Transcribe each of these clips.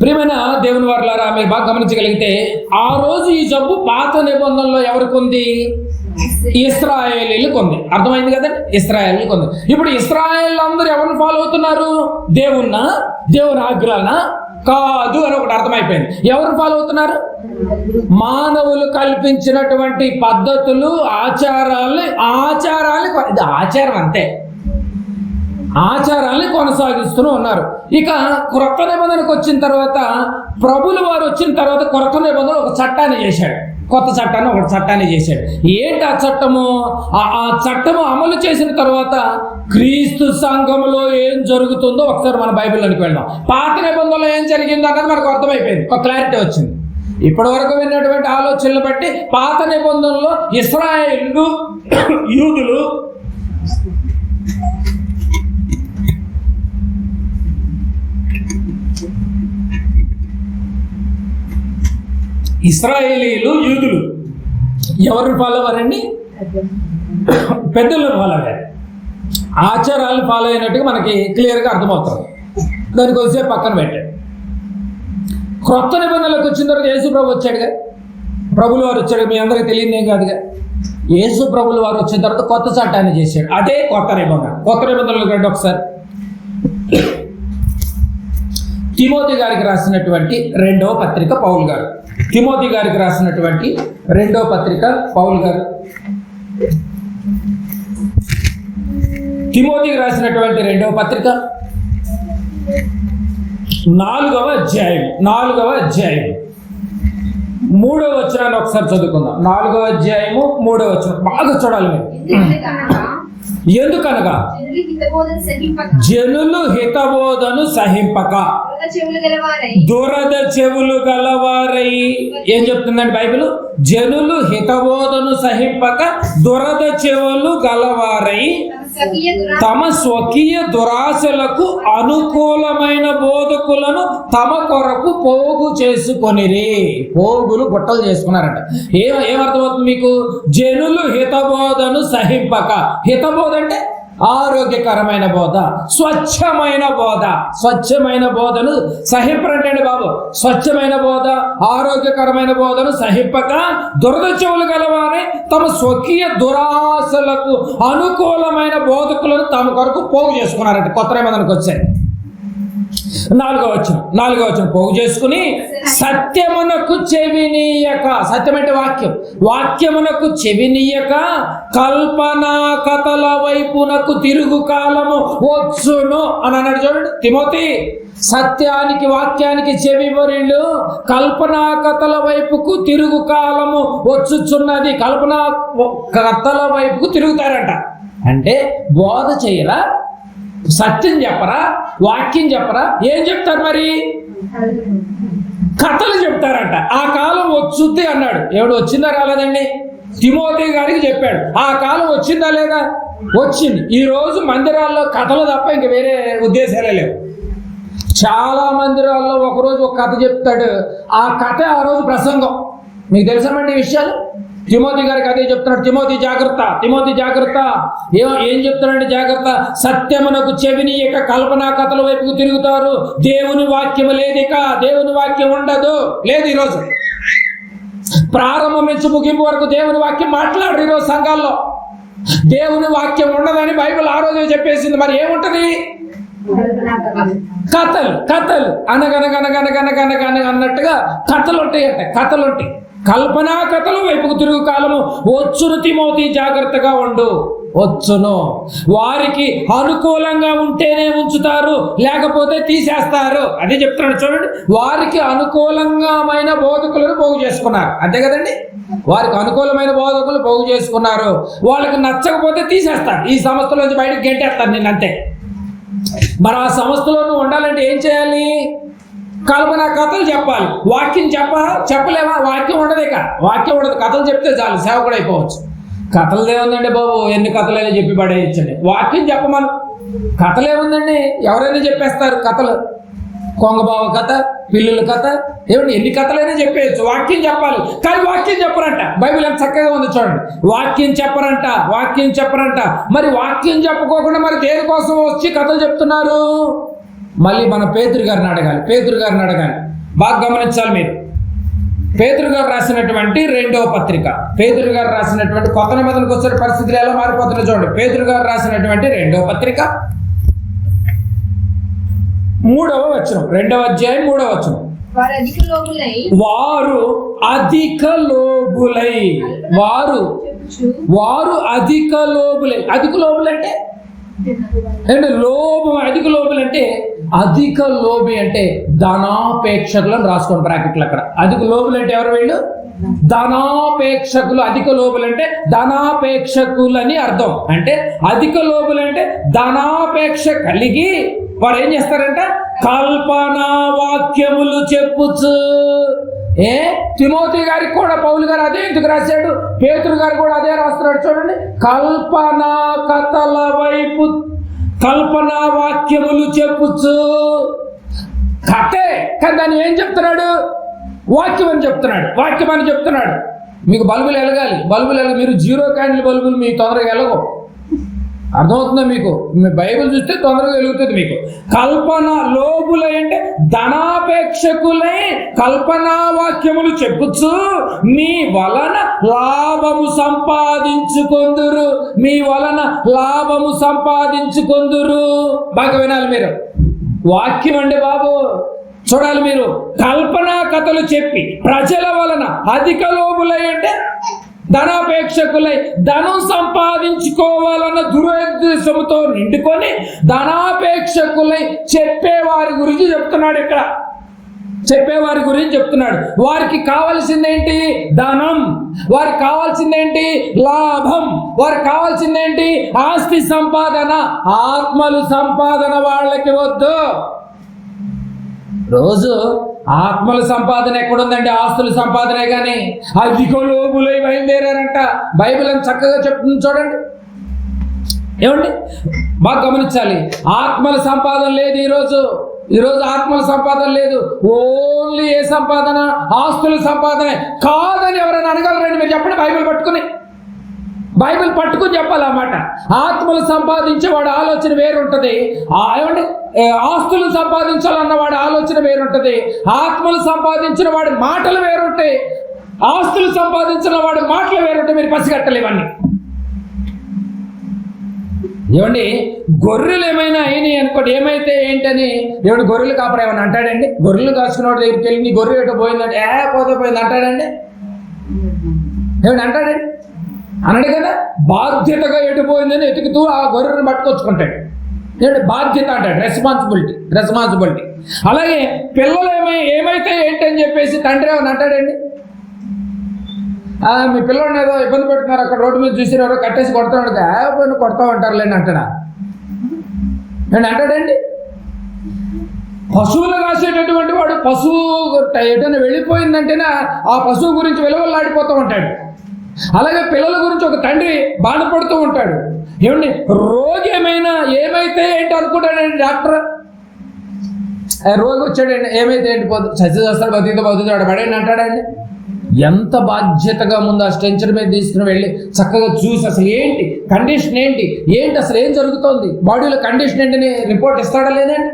ప్రియమైన దేవుని వర్లారా మీరు బాగా గమనించగలిగితే ఆ రోజు ఈ జబ్బు పాత నిబంధనలో ఎవరికి ఉంది? ఇస్రాయేలీలకు ఉంది. అర్థమైంది కదండి ఇస్రాయేలీలకు ఉంది. ఇప్పుడు ఇస్రాయేల్ అందరూ ఎవరిని ఫాలో అవుతున్నారు? దేవున్నా దేవుని ఆగ్రహన? కాదు అని ఒకటి అర్థమైపోయింది. ఎవరు ఫాలో అవుతున్నారు? మానవులు కల్పించినటువంటి పద్ధతులు ఆచారాలు ఆచారాలు ఇది ఆచారం అంతే. ఆచారాల్ని కొనసాగిస్తూనే ఉన్నారు. ఇక క్రొత్త నిబంధనకు వచ్చిన తర్వాత ప్రభులు వారు వచ్చిన తర్వాత క్రొత్త నిబంధన ఒక చట్టాన్ని చేశాడు. కొత్త చట్టాన్ని ఒక చట్టాన్ని చేశాడు. ఏంటి ఆ చట్టము? ఆ ఆ చట్టము అమలు చేసిన తర్వాత క్రీస్తు సంఘంలో ఏం జరుగుతుందో ఒకసారి మన బైబిల్లోనికి వెళ్దాం. పాత నిబంధనలో ఏం జరిగిందో అన్నది మనకు అర్థమైపోయింది. ఒక క్లారిటీ వచ్చింది. ఇప్పటి వరకు విన్నటువంటి ఆలోచనలు బట్టి పాత నిబంధనలో ఇస్రాయేళ్ళు యూదులు ఇస్రాయేలీలు యూదులు. ఎవరు ఫాలో అవ్వరండి పెద్దలను ఫాలో అయ్యారు ఆచారాలు ఫాలో అయినట్టుగా మనకి క్లియర్గా అర్థమవుతుంది. దాన్ని కొద్దిసేపు పక్కన పెట్టాడు. క్రొత్త నిబంధనలకు వచ్చిన తర్వాత యేసు ప్రభు వచ్చాడుగా. ప్రభులు వారు వచ్చాడు మీ అందరికీ తెలియదేం కాదుగా. యేసు ప్రభులు వారు వచ్చిన తర్వాత కొత్త చట్టాన్ని చేశాడు. అదే కొత్త నిబంధన. కొత్త నిబంధనలు రండి ఒకసారి. తిమోతి గారికి రాసినటువంటి రెండవ పత్రిక పౌల్ గారు. తిమోతి గారికి రాసినటువంటి రెండవ పత్రిక పౌల్ గారు. తిమోతికి రాసినటువంటి రెండవ పత్రిక నాలుగవ అధ్యాయం నాలుగవ అధ్యాయం. మూడవ వచనాన్ని ఒకసారి చదువుకుందాం. నాలుగవ అధ్యాయము మూడవ వచనం. బాగా చూడాలి మీరు. ఎందుకనగా? జనులు హితబోధన సహింపక. దురద చెవులు గలవారై. ఏం చెప్తుందండి బైబిల్? జనులు హితబోధను సహింపక దురద చెవులు గలవారై. తమ స్వకీయ దురా తమ స్వకీయ దురాశలకు అనుకూలమైన బోధకులను తమ కొరకు పోగు చేసుకొనిరి. పోగులు గుట్టలు చేసుకున్నారంట. ఏం ఏమర్థమవుతుంది మీకు? జనులు హితబోధను సహింపక. హితబోధ అంటే ఆరోగ్యకరమైన బోధ స్వచ్ఛమైన బోధ. స్వచ్ఛమైన బోధను సహింపరండి బాబు. స్వచ్ఛమైన బోధ ఆరోగ్యకరమైన బోధను సహింపక దురద చెవులు గలవారే తమ స్వకీయ దురాశలకు అనుకూలమైన బోధకులను తమ కొరకు పోగు చేసుకున్నారంట. కొత్త నిబంధనకు వచ్చాయి. నాలుగో వచ్చిన నాలుగో వచ్చిన పోగు చేసుకుని సత్యమునకు చెవినీయక సత్యం అంటే వాక్యం. వాక్యమునకు చెవినీయక కల్పనా కథల వైపునకు తిరుగు కాలము వచ్చును అని అన్నాడు చూడండి. తిమోతి సత్యానికి వాక్యానికి చెవివరిళ్ళు కల్పనా కథల వైపుకు తిరుగు కాలము వచ్చుచున్నది. కల్పనా కథల వైపుకు తిరుగుతారట. అంటే బోధ చేయరా? సత్యం చెప్పరా? వాక్యం చెప్పరా? ఏం చెప్తారు మరి? కథలు చెప్తారంట. ఆ కాలం వచ్చుద్ది అన్నాడు. ఎవడు వచ్చిందా రాలేదండి? తిమోతి గారికి చెప్పాడు. ఆ కాలం వచ్చిందా లేదా? వచ్చింది. ఈ రోజు మందిరాల్లో కథలు తప్ప ఇంక వేరే ఉద్దేశాలే లేవు. చాలా మందిరాల్లో ఒకరోజు ఒక కథ చెప్తాడు. ఆ కథ ఆ రోజు ప్రసంగం. మీకు తెలుసామండి ఈ విషయాలు? తిమోతి గారికి అదే చెప్తున్నాడు తిమోతి జాగ్రత్త తిమోతి జాగ్రత్త. ఏం ఏం చెప్తున్నాడు జాగ్రత్త సత్యమునకు చెవిని ఇక కల్పనా కథల వైపుకు తిరుగుతారు. దేవుని వాక్యము లేదు ఇక దేవుని వాక్యం ఉండదు. లేదు ఈరోజు. ప్రారంభం నుంచి ముగింపు వరకు దేవుని వాక్యం మాట్లాడరు ఈరోజు సంఘాల్లో. దేవుని వాక్యం ఉండదని బైబిల్ ఆ రోజే చెప్పేసింది. మరి ఏముంటది? కథలు కథలు. అనగనగనగనగనగనగనగ అన్నట్టుగా కథలు ఉంటాయంట కథలు ఉంటాయి. కల్పనా కథలు వైపుకు తిరుగు కాలము. వచ్చును తిమోతి జాగ్రత్తగా ఉండు. వచ్చును. వారికి అనుకూలంగా ఉంటేనే ఉంచుతారు లేకపోతే తీసేస్తారు. అదే చెప్తున్నాడు చూడండి. వారికి అనుకూలంగామైన బోధకులను పోగు చేసుకున్నారు. అంతే కదండి? వారికి అనుకూలమైన బోధకులు పోగు చేసుకున్నారు. వాళ్ళకి నచ్చకపోతే తీసేస్తారు. ఈ సంస్థలోంచి బయటకు గెంటేస్తారు నేను అంతే మరి ఆ సంస్థలో ఉండాలంటే ఏం చేయాలి? కల్పన కథలు చెప్పాలి. వాక్యం చెప్ప చెప్పలేవా? వాక్యం ఉండదు ఇక. వాక్యం ఉండదు. కథలు చెప్తే చాలు. సేవకుడు అయిపోవచ్చు కథలు ఏముందండి బాబు. ఎన్ని కథలైనా చెప్పి పడేయచ్చండి. వాక్యం చెప్పమను. కథలు ఏముందండి ఎవరైనా చెప్పేస్తారు కథలు. కొంగబావ కథ పిల్లుల కథ ఏమిటి ఎన్ని కథలైనా చెప్పేయచ్చు. వాక్యం చెప్పాలి. కానీ వాక్యం చెప్పరంట. బైబిల్ ఎంత చక్కగా ఉంది చూడండి. వాక్యం చెప్పరంట. వాక్యం చెప్పరంట. మరి వాక్యం చెప్పుకోకుండా మరి దేనికోసం వచ్చి కథలు చెప్తున్నారు? మళ్ళీ మన పేతురు గారిని అడగాలి పేతురు గారిని అడగాలి. బాగా గమనించాలి మీరు. పేతురు గారు రాసినటువంటి రెండవ పత్రిక. పేతురు గారు రాసినటువంటి కొత్త నిబంధనకు వచ్చే పరిస్థితులు ఎలా మారిపోతున్నాయి చూడండి. పేతురు గారు రాసినటువంటి రెండవ పత్రిక. మూడవ వచనం రెండవ అధ్యాయం మూడవ వచనం. వారు అధిక లోబులై వారు అధిక లోబులై వారు అధిక లోబులై అధిక లోబులు అంటే లోబు అధిక లోబులు అంటే అధిక లోభి అంటే ధనాపేక్షకులను రాసుకోండి బ్రాకెట్లు అక్కడ. అధిక లోబులు అంటే ఎవరు వీళ్ళు? ధనాపేక్షకులు. అధిక లోబులు అంటే ధనాపేక్షకులు అని అర్థం. అంటే అధిక లోబులు అంటే ధనాపేక్ష కలిగి వారు ఏం చేస్తారంట? కల్పనా వాక్యములు చెప్పుచు. ఏ? తిమోతి గారికి కూడా పౌలు గారు అదే ఎందుకు రాశాడు? పేతురు గారు కూడా అదే రాస్తున్నాడు చూడండి. కల్పనా కథల వైపు కల్పనా వాక్యములు చెప్పుచ్చు కథే కానీ దాన్ని ఏం చెప్తున్నాడు? వాక్యం అని చెప్తున్నాడు వాక్యం అని చెప్తున్నాడు. మీకు బల్బులు ఎలగాలి బల్బులు ఎలగ మీరు జీరో క్యాండిల్ బల్బులు మీ తొందరగా ఎలగవు అర్థమవుతుందా మీకు? మీ బైబిల్ చూస్తే తొందరగా వెలుగుతుంది మీకు. కల్పన లోబులై అంటే ధనాపేక్షకులై కల్పనా వాక్యములు చెప్పుచు మీ వలన లాభము సంపాదించుకొందురు. మీ వలన లాభము సంపాదించుకొందురు. బాగా వినాలి మీరు. వాక్యం అండి బాబు. చూడాలి మీరు. కల్పనా కథలు చెప్పి ప్రజల వలన అధిక లోబులై అంటే ధనాపేక్షకులై ధనం సంపాదించుకోవాలన్న దురుద్దేశముతో నిండుకొని ధనాపేక్షకులై చెప్పేవారి గురించి చెప్తున్నాడు ఇక్కడ. చెప్పేవారి గురించి చెప్తున్నాడు. వారికి కావాల్సిందేంటి? ధనం. వారికి కావాల్సిందేంటి? లాభం. వారికి కావాల్సిందేంటి? ఆస్తి సంపాదన. ఆత్మలు సంపాదన వాళ్ళకి వద్దు. రోజు ఆత్మల సంపాదన ఎక్కడుందండి? ఆస్తుల సంపాదనే కానీ అధికో లోబులై బయలుదేరారంట. బైబిల్ అని చక్కగా చెప్తుంది చూడండి. ఏమండి? బాగా గమనించాలి. ఆత్మల సంపాదన లేదు ఈరోజు. ఈరోజు ఆత్మల సంపాదన లేదు. ఓన్లీ ఏ సంపాదన? ఆస్తుల సంపాదన. కాదని ఎవరైనా అడగలరండి మీరు చెప్పండి బైబిల్ పట్టుకుని. బైబిల్ పట్టుకుని చెప్పాలన్నమాట. ఆత్మలు సంపాదించే వాడు ఆలోచన వేరుంటది. ఏమండి? ఆస్తులు సంపాదించాలన్న వాడు ఆలోచన వేరుంటది. ఆత్మలు సంపాదించిన వాడి మాటలు వేరుంటాయి. ఆస్తులు సంపాదించిన వాడి మాటలు వేరుంటాయి. మీరు పసిగట్టలు ఇవన్నీ ఏమండి? గొర్రెలు ఏమైనా అయినాయి అనుకోండి. ఏమైతే ఏంటని? ఏమండి గొర్రెలు కాపర ఏమైనా అంటాడండి? గొర్రెలు కాసుకున్నవాడి దగ్గరికి వెళ్ళి నీ గొర్రె ఎటు పోయిందంటే ఏ పోతే పోయింది అంటాడండి? ఏమండి అంటాడండి? అనడు కదా బాధ్యతగా ఎటుపోయిందని ఎతుకుతూ ఆ గొర్రెను పట్టుకొచ్చుకుంటాడు. ఏమంటే బాధ్యత అంటాడు రెస్పాన్సిబిలిటీ రెస్పాన్సిబిలిటీ అలాగే పిల్లలు ఏమై ఏమైతే ఏంటని చెప్పేసి తండ్రి ఏమని అంటాడండి? మీ పిల్లల్ని ఏదో ఇబ్బంది పెడుతున్నారు అక్కడ రోడ్డు మీద చూసి ఎవరో కట్టేసి కొడతాడు పోయిన కొడతా ఉంటారులేండి అంటాడా నేను అంటాడండి? పశువులు కాసేటటువంటి వాడు పశువు ఎటైనా వెళ్ళిపోయిందంటేనే ఆ పశువు గురించి వెలువల్లాడిపోతూ ఉంటాడు. అలాగే పిల్లల గురించి ఒక తండ్రి బాధపడుతూ ఉంటాడు. ఏమండి? రోగి ఏమైనా ఏమైతే ఏంటి అనుకుంటాడండి డాక్టర్? రోగి వచ్చాడండి. ఏమైతే ఏంటి? పోదు చచ్చి చేస్తాడు బతికితే బతుకుతాడు పడేయండి అంటాడండి. ఎంత బాధ్యతగా ముందు ఆ స్టెంచర్ మీద తీసుకుని వెళ్ళి చక్కగా చూసి అసలు ఏంటి? కండిషన్ ఏంటి? ఏంటి? అసలు ఏం జరుగుతోంది? బాడీలో కండిషన్ ఏంటని రిపోర్ట్ ఇస్తాడా లేదండి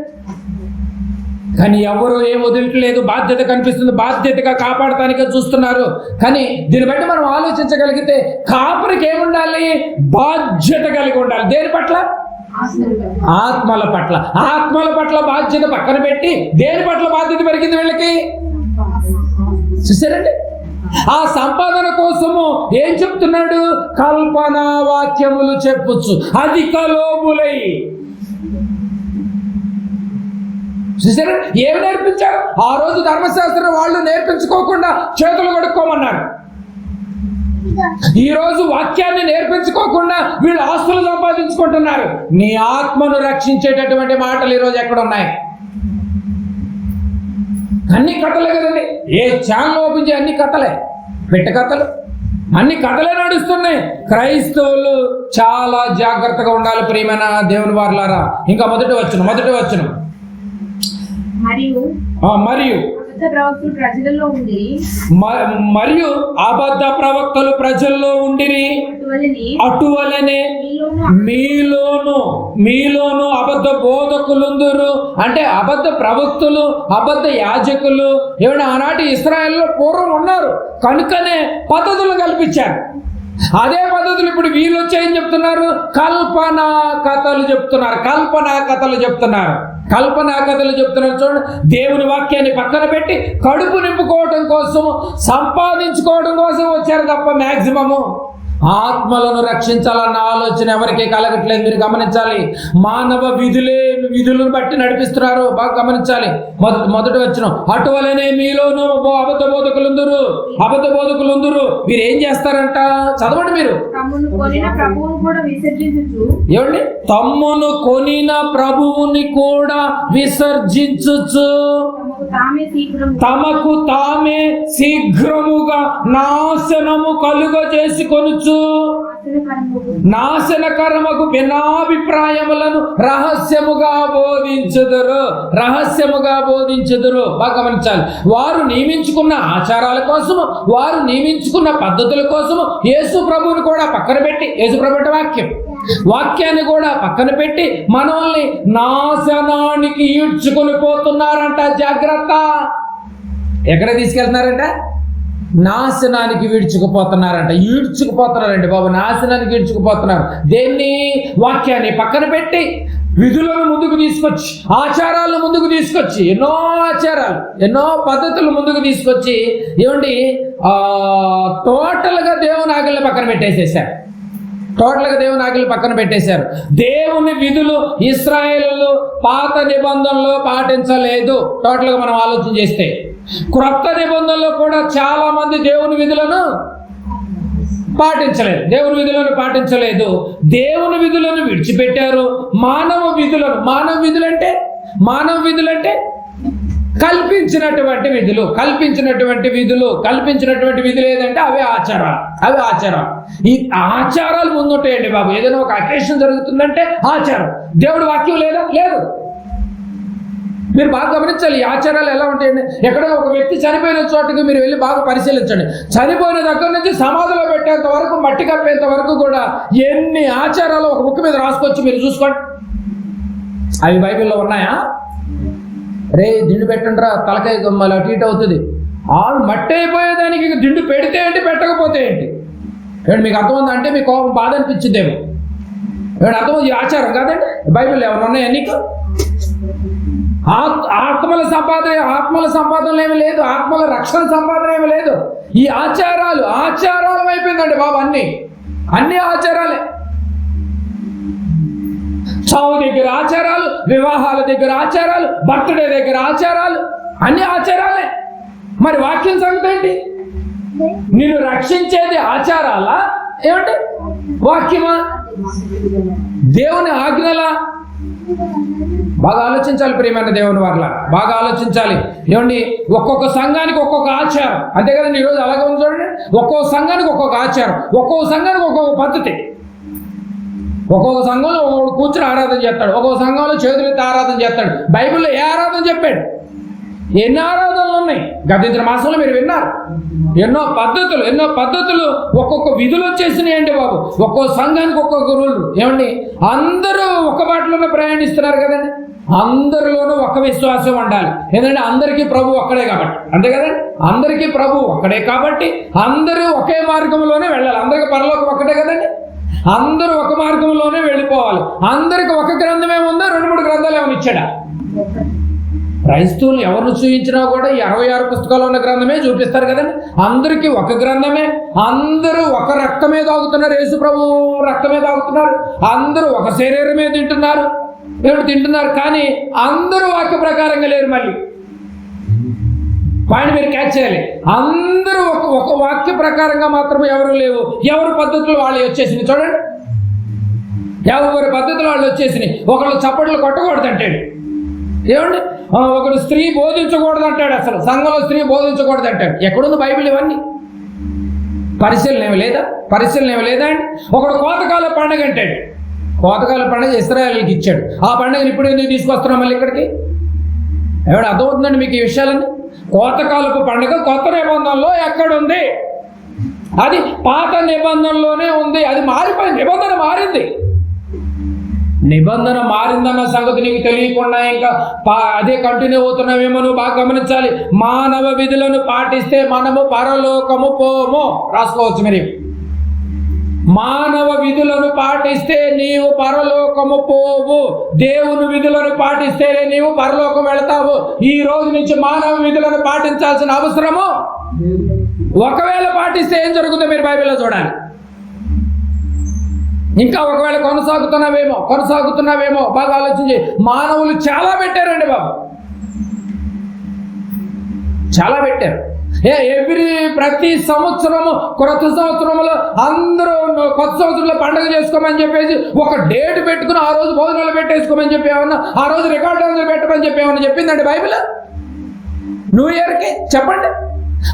కానీ ఎవరు ఏం వదిలట్లేదు బాధ్యత కనిపిస్తుంది బాధ్యతగా కాపాడటానికే చూస్తున్నారు. కానీ దీన్ని బట్టి మనం ఆలోచించగలిగితే కాపురికి ఏముండాలి? బాధ్యత కలిగి ఉండాలి. దేని పట్ల? ఆత్మల పట్ల. ఆత్మల పట్ల బాధ్యత పక్కన పెట్టి దేని పట్ల బాధ్యత పెరిగింది వీళ్ళకి? చూసారండి ఆ సంపాదన కోసము ఏం చెప్తున్నాడు? కల్పనా వాక్యములు చెప్పొచ్చు అధిక లోములై చూసారా ఏమి నేర్పించారు ఆ రోజు ధర్మశాస్త్రం వాళ్ళు నేర్పించుకోకుండా చేతులు కడుక్కోమన్నారు. ఈ రోజు వాక్యాన్ని నేర్పించుకోకుండా వీళ్ళు ఆస్తులు సంపాదించుకుంటున్నారు. నీ ఆత్మను రక్షించేటటువంటి మాటలు ఈరోజు ఎక్కడున్నాయి? అన్ని కథలే కదండి. ఏ ఛానల్ ఓపెన్ చేయ అన్ని కథలే. పెట్ట కథలు. అన్ని కథలే నడుస్తున్నాయి. క్రైస్తవులు చాలా జాగ్రత్తగా ఉండాలి ప్రియమైన దేవుని వారులారా. ఇంకా మొదటి వచ్చును మొదటి వచ్చును మరియు మరియు అబద్ధ ప్రవక్తులు ప్రజలలో ఉండి మ- మరియు అబద్ధ ప్రవక్తలు ప్రజల్లో ఉండిరి. అటువలని మీలోను మీలోను అబద్ధ బోధకులుందురు. అంటే అబద్ధ ప్రవక్తులు అబద్ధ యాజకులు ఏమైనా ఆనాటి ఇస్రాయల్లో పూర్వం ఉన్నారు. కనుకనే పద్ధతులు కల్పించారు. అదే పద్ధతులు ఇప్పుడు వీళ్ళు వచ్చి ఏం చెప్తున్నారు. కల్పనా కథలు చెప్తున్నారు. కల్పనా కథలు చెప్తున్నారు. కల్పనా కథలు చెప్తున్నారు చూడండి. దేవుని వాక్యాన్ని పక్కన పెట్టి కడుపు నింపుకోవడం కోసం సంపాదించుకోవడం కోసం వచ్చారు తప్ప మ్యాక్సిమము ఆత్మలను రక్షించాలన్న ఆలోచన ఎవరికి కలగట్లేదు. మీరు గమనించాలి. మానవ విధులే విధులను బట్టి నడిపిస్తున్నారు. బాగా గమనించాలి. మొద- మొదటి వచ్చిన అటువలనే మీలోను అబద్ధ బోధకులుందరు. అబద్ధ బోధకులుందరు. మీరు ఏం చేస్తారంట? చదవండి మీరు. తమ్మును కొనిన ప్రభువును కూడా విసర్జించుచు. ఏమండి తమ్మును కొనిన ప్రభువుని కూడా విసర్జించుచు. తమకు తామే శీఘ్రముగా నాశనము కలుగ చేసి కొనుచు ఆశ్చర్యకరముగు నాశనకరమకు భిన్నాభిప్రాయములను రహస్యముగా బోధించుదురు. రహస్యముగా బోధించుదురు. బాగా గమనించాలి. వారు నియమించుకున్న ఆచారాల కోసము వారు నియమించుకున్న పద్ధతుల కోసము యేసు ప్రభువుని కూడా పక్కన పెట్టి యేసు ప్రభు వాక్యం. వాక్యాన్ని కూడా పక్కన పెట్టి మనల్ని నాశనానికి ఈడ్చుకొని పోతున్నారంట. జాగ్రత్త. ఎక్కడ తీసుకెళ్తున్నారంట? నాశనానికి వీడ్చుకుపోతున్నారంట ఈడ్చుకుపోతున్నారండి బాబు నాశనానికి ఈడ్చుకుపోతున్నారు. దేన్ని? వాక్యాన్ని పక్కన పెట్టి విధులను ముందుకు తీసుకొచ్చి ఆచారాలను ముందుకు తీసుకొచ్చి ఎన్నో ఆచారాలు ఎన్నో పద్ధతులు ముందుకు తీసుకొచ్చి ఏమండి? టోటల్గా దేవుని ఆకలిని పక్కన పెట్టేసేసారు. టోటల్గా దేవుని ఆకలి పక్కన పెట్టేశారు. దేవుని విధులు ఇస్రాయేలు పాత నిబంధనలో పాటించలేదు. టోటల్గా మనం ఆలోచన చేస్తే క్రొత్త నిబంధనలో కూడా చాలా మంది దేవుని విధులను పాటించలేదు. దేవుని విధులను పాటించలేదు. దేవుని విధులను విడిచిపెట్టారు. మానవ విధులను మానవ విధులంటే మానవ విధులంటే కల్పించినటువంటి విధులు కల్పించినటువంటి విధులు కల్పించినటువంటి విధులు ఏదంటే అవే ఆచారాలు అవి ఆచారాలు. ఈ ఆచారాలు ముందుంటాయండి బాబు. ఏదైనా ఒక అకేషన్ జరుగుతుందంటే ఆచారం. దేవుడి వాక్యం లేదా? లేదు. మీరు బాగా గమనించాలి ఈ ఆచారాలు ఎలా ఉంటాయండి? ఎక్కడో ఒక వ్యక్తి చనిపోయిన చోటుకి మీరు వెళ్ళి బాగా పరిశీలించండి. చనిపోయిన దగ్గర నుంచి సమాధిలో పెట్టేంత వరకు మట్టి కప్పేంత వరకు కూడా ఎన్ని ఆచారాలు ఒక బుక్ మీద రాసుకొచ్చి మీరు చూసుకోండి. అవి బైబిల్లో ఉన్నాయా? రే దిండు పెట్టండిరా తలకాయ మళ్ళీ అటు ఇటు అవుతుంది. ఆడు మట్టి అయిపోయేదానికి ఇక దిండు పెడితే ఏంటి పెట్టకపోతే ఏంటి? ఏడు మీకు అర్థం ఉందంటే మీకు కోపం బాధ అనిపించిందేమో. ఏడు అర్థం ఈ ఆచారం కాదండి? బైబిల్ ఏమైనా ఉన్నాయా నీకు? ఆత్మల సంపాదన ఆత్మల సంపాదన ఏమి లేదు ఆత్మల రక్షణ సంపాదన ఏమి లేదు. ఈ ఆచారాలు ఆచారాలు అయిపోయిందండి బాబు అన్ని. అన్ని ఆచారాలే. చావు దగ్గర ఆచారాలు వివాహాల దగ్గర ఆచారాలు బర్త్డే దగ్గర ఆచారాలు అన్ని ఆచారాలే. మరి వాక్యం సంగతి ఏంటి? నిన్ను రక్షించేది ఆచారాలా? ఏమంటే వాక్యమా? దేవుని ఆజ్ఞలా? బాగా ఆలోచించాలి ప్రియమైన దేవుని వల్ల బాగా ఆలోచించాలి. ఏమండి? ఒక్కొక్క సంఘానికి ఒక్కొక్క ఆచారం. అంతే కదండి ఈరోజు అలాగే ఉంది చూడండి. ఒక్కొక్క సంఘానికి ఒక్కొక్క ఆచారం. ఒక్కొక్క సంఘానికి ఒక్కొక్క పద్ధతి. ఒక్కొక్క సంఘంలో ఒక్కొక్క కూర్చుని ఆరాధన చేస్తాడు ఒక్కొక్క సంఘంలో చేతులెత్తి ఆరాధన చేస్తాడు. బైబిల్లో ఏ ఆరాధన చెప్పాడు? ఎన్ని ఆరాధనలు ఉన్నాయి? గతించిన మాసంలో మీరు విన్నారు. ఎన్నో పద్ధతులు ఎన్నో పద్ధతులు ఒక్కొక్క విధులు వచ్చేసినాయండి బాబు. ఒక్కో సంఘానికి ఒక్కొక్క రూల్. ఏమండి? అందరూ ఒక బాటలోనే ప్రయాణిస్తున్నారు కదండి. అందరిలోనూ ఒక విశ్వాసం ఉండాలి. ఎందుకంటే అందరికీ ప్రభు ఒక్కడే కాబట్టి. అంతే కదండి అందరికీ ప్రభు ఒక్కడే కాబట్టి అందరూ ఒకే మార్గంలోనే వెళ్ళాలి. అందరికీ పరలోకం ఒక్కటే కదండి. అందరూ ఒక మార్గంలోనే వెళ్ళిపోవాలి. అందరికి ఒక గ్రంథం ఏముందో రెండు మూడు గ్రంథాలు ఏమైనా ఇచ్చాడా? క్రైస్తవులు ఎవరిని చూపించినా కూడా ఇరవై ఆరు పుస్తకాలు ఉన్న గ్రంథమే చూపిస్తారు కదండి అందరికీ ఒక గ్రంథమే. అందరూ ఒక రక్తమే తాగుతున్నారు. యేసు ప్రభు రక్తమే తాగుతున్నారు. అందరూ ఒక శరీరమే తింటున్నారు. ఏమిటి తింటున్నారు? కానీ అందరూ వాక్య ప్రకారంగా లేరు మళ్ళీ. పాయింట్ మీరు క్యాచ్ చేయాలి. అందరూ ఒక ఒక వాక్య ప్రకారంగా మాత్రమే ఎవరు లేవు. ఎవరి పద్ధతులు వాళ్ళు వచ్చేసింది చూడండి. ఎవరి పద్ధతులు వాళ్ళు వచ్చేసినాయి. ఒకళ్ళు చప్పట్లు కొట్టకూడదు అంటాడు. ఏమండి? ఒకడు స్త్రీ బోధించకూడదు అంటాడు అసలు. సంఘంలో స్త్రీ బోధించకూడదు అంటాడు. ఎక్కడుంది బైబిల్ ఇవన్నీ? పరిశీలన ఏమి లేదా? పరిశీలన ఏమి లేదా అండి? ఒకడు కోతకాల పండగ అంటాడు. కోతకాల పండగ ఇస్రాయల్కి ఇచ్చాడు. ఆ పండుగను ఇప్పుడు ఎందుకు తీసుకొస్తున్నాం మళ్ళీ ఇక్కడికి? ఎవడు అర్థమవుతుందండి మీకు ఈ విషయాలన్నీ? కోతకాలపు పండుగ కొత్త నిబంధనలో ఎక్కడుంది? అది పాత నిబంధనలోనే ఉంది. అది మారిపోయింది. నిబంధన మారింది. నిబంధన మారిందన్న సంగతి నీకు తెలియకుండా ఇంకా పా- అదే కంటిన్యూ అవుతున్నావేమో నువ్వు బాగా గమనించాలి. మానవ విధులను పాటిస్తే మనము పరలోకము పోము. రాసుకోవచ్చు మీరు. మానవ విధులను పాటిస్తే నీవు పరలోకము పోవు. దేవుని విధులను పాటిస్తేనే నీవు పరలోకం వెళతావు. ఈ రోజు నుంచి మానవ విధులను పాటించాల్సిన అవసరము ఒకవేళ పాటిస్తే ఏం జరుగుతుందో మీరు బైబిల్లో చూడాలి. ఇంకా ఒకవేళ కొనసాగుతున్నావేమో కొనసాగుతున్నావేమో బాగా ఆలోచించి మానవులు చాలా పెట్టారండి బాబు. చాలా పెట్టారు. ఎవ్రీ ప్రతి సంవత్సరము కొత్త సంవత్సరంలో అందరూ కొత్త సంవత్సరంలో పండుగ చేసుకోమని చెప్పేసి ఒక డేట్ పెట్టుకుని ఆ రోజు భోజనాలు పెట్టేసుకోమని చెప్పి ఆ రోజు రికార్డు పెట్టమని చెప్పి చెప్పిందండి బైబిల్? న్యూ ఇయర్కి? చెప్పండి.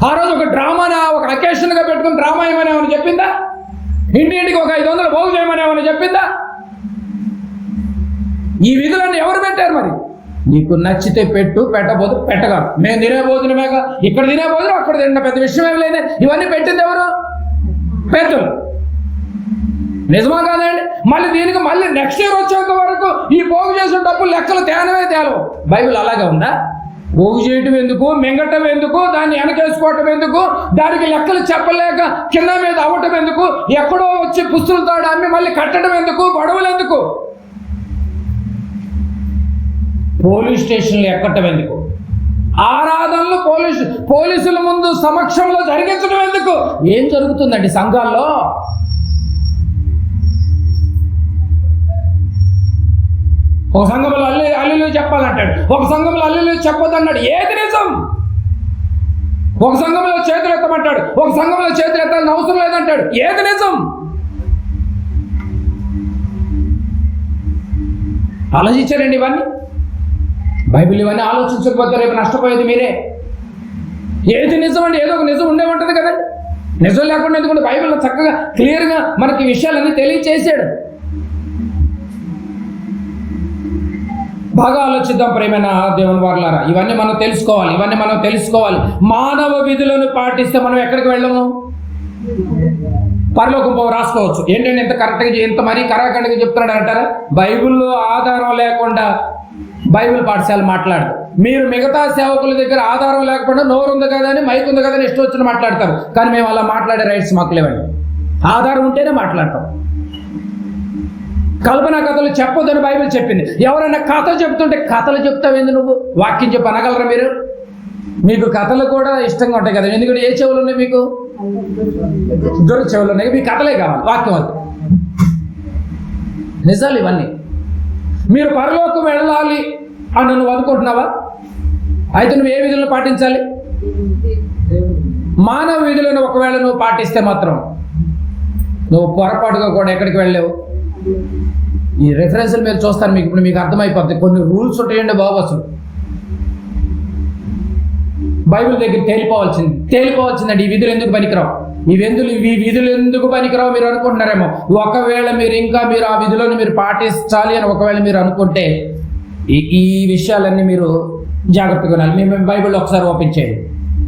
ఆ రోజు ఒక డ్రామానా ఒక అకేషన్గా పెట్టుకుని డ్రామా ఏమని ఏమైనా చెప్పిందా ఇంటింటికి ఒక ఐదు వందలు భోజనం చేయమని ఏమైనా చెప్పిందా? ఈ విధులన్నీ ఎవరు పెట్టారు మరి? నీకు నచ్చితే పెట్టు పెట్టబోదు పెట్టగా మేము తినే భోజనమేక ఇక్కడ తినే భోజనం అక్కడ తిన్న పెద్ద విషయం ఏమి లేదు. ఇవన్నీ పెట్టింది ఎవరు? పెద్దలు నిజమా కాదండి మళ్ళీ దీనికి మళ్ళీ నెక్స్ట్ ఇయర్ వచ్చేంత వరకు ఈ పోగు చేసిన డబ్బులు లెక్కలు తేనవే తేలవు. బైబిల్ అలాగే ఉందా? పోగు చేయటం ఎందుకు? మింగటం ఎందుకు? దాన్ని వెనకేసుకోవటం ఎందుకు? దానికి లెక్కలు చెప్పలేక కింద మీద అవ్వటం ఎందుకు? ఎక్కడో వచ్చి పుస్తులతో అమ్మి మళ్ళీ కట్టడం ఎందుకు? గొడవలు ఎందుకు? పోలీస్ స్టేషన్లు ఎక్కటం ఎందుకు? ఆరాధనలు పోలీసు పోలీసుల ముందు సమక్షంలో జరిగించడం ఎందుకు? ఏం జరుగుతుందండి సంఘాల్లో? ఒక సంఘంలో అల్లి అల్లులు చెప్పాలంటాడు. ఒక సంఘంలో అల్లులు చెప్పొద్దన్నాడు. ఏది నిజం? ఒక సంఘంలో చేతులు ఎత్తమంటాడు. ఒక సంఘంలో చేతులు ఎత్తాలని అవసరం లేదంటాడు. ఏది నిజం? ఆలోచించారండి ఇవన్నీ? బైబిల్ ఇవన్నీ ఆలోచించకపోతే రేపు నష్టపోయేది మీరే. ఏది నిజం అండి ఏదో ఒక నిజం ఉండే ఉంటుంది కదండి నిజం లేకుండా ఎందుకంటే బైబిల్లో చక్కగా క్లియర్గా మనకి విషయాలన్నీ తెలియచేసాడు బాగా ఆలోచిద్దాం ప్రేమైన దేవుని వారులారా. ఇవన్నీ మనం తెలుసుకోవాలి ఇవన్నీ మనం తెలుసుకోవాలి. మానవ విధులను పాటిస్తే మనం ఎక్కడికి వెళ్ళము? పరలోకం పోవు రాసుకోవచ్చు. ఏంటంటే ఇంత కరెక్ట్గా ఇంత మరీ కరాఖండిగా చెప్తున్నాడు అంటారా? బైబిల్లో ఆధారం లేకుండా బైబిల్ పాఠశాల మాట్లాడదు. మీరు మిగతా సేవకుల దగ్గర ఆధారం లేకుండా నోరు ఉంది కదా అని మైక్ ఉంది కదా అని ఇష్టం వచ్చిన మాట్లాడతారు. కానీ మేము అలా మాట్లాడే రైట్స్ మాకు లేవండి. ఆధారం ఉంటేనే మాట్లాడతాం. కల్పన కథలు చెప్పొద్దని బైబిల్ చెప్పింది. ఎవరైనా కథలు చెప్తుంటే కథలు చెప్తావేంది నువ్వు? వాక్యం చెప్పి అనగలరా మీరు? మీకు కథలు కూడా ఇష్టంగా ఉంటాయి కదా. ఎందుకంటే ఏ చెవులు ఉన్నాయి మీకు? ఇద్దరు చెవులు ఉన్నాయి. మీకు కథలే కావాలి. వాక్యం అది. నిజాలు ఇవన్నీ. మీరు పరలోకం వెళ్ళాలి. అని నువ్వు అనుకుంటున్నావా అయితే నువ్వు ఏ విధులను పాటించాలి? మానవ విధులను ఒకవేళ నువ్వు పాటిస్తే మాత్రం నువ్వు పొరపాటుగా కూడా ఎక్కడికి వెళ్ళలేవు. ఈ రెఫరెన్స్లు మీరు చూస్తారు మీకు ఇప్పుడు మీకు అర్థమైపోద్ది. కొన్ని రూల్స్ ఉంటాయండి బాబు అసలు. బైబిల్ దగ్గర తేలిపోవాల్సింది. తేలిపోవాల్సిందండి ఈ విధులు ఎందుకు పనికిరావు? ఈ విధులు ఈ విధులు ఎందుకు పనికిరావు మీరు అనుకుంటున్నారేమో? ఒకవేళ మీరు ఇంకా మీరు ఆ విధులను మీరు పాటించాలి అని ఒకవేళ మీరు అనుకుంటే ఈ ఈ విషయాలన్నీ మీరు జాగ్రత్తగా ఉండాలి మేము బైబిల్ ఒకసారి ఓపెన్ చేయండి.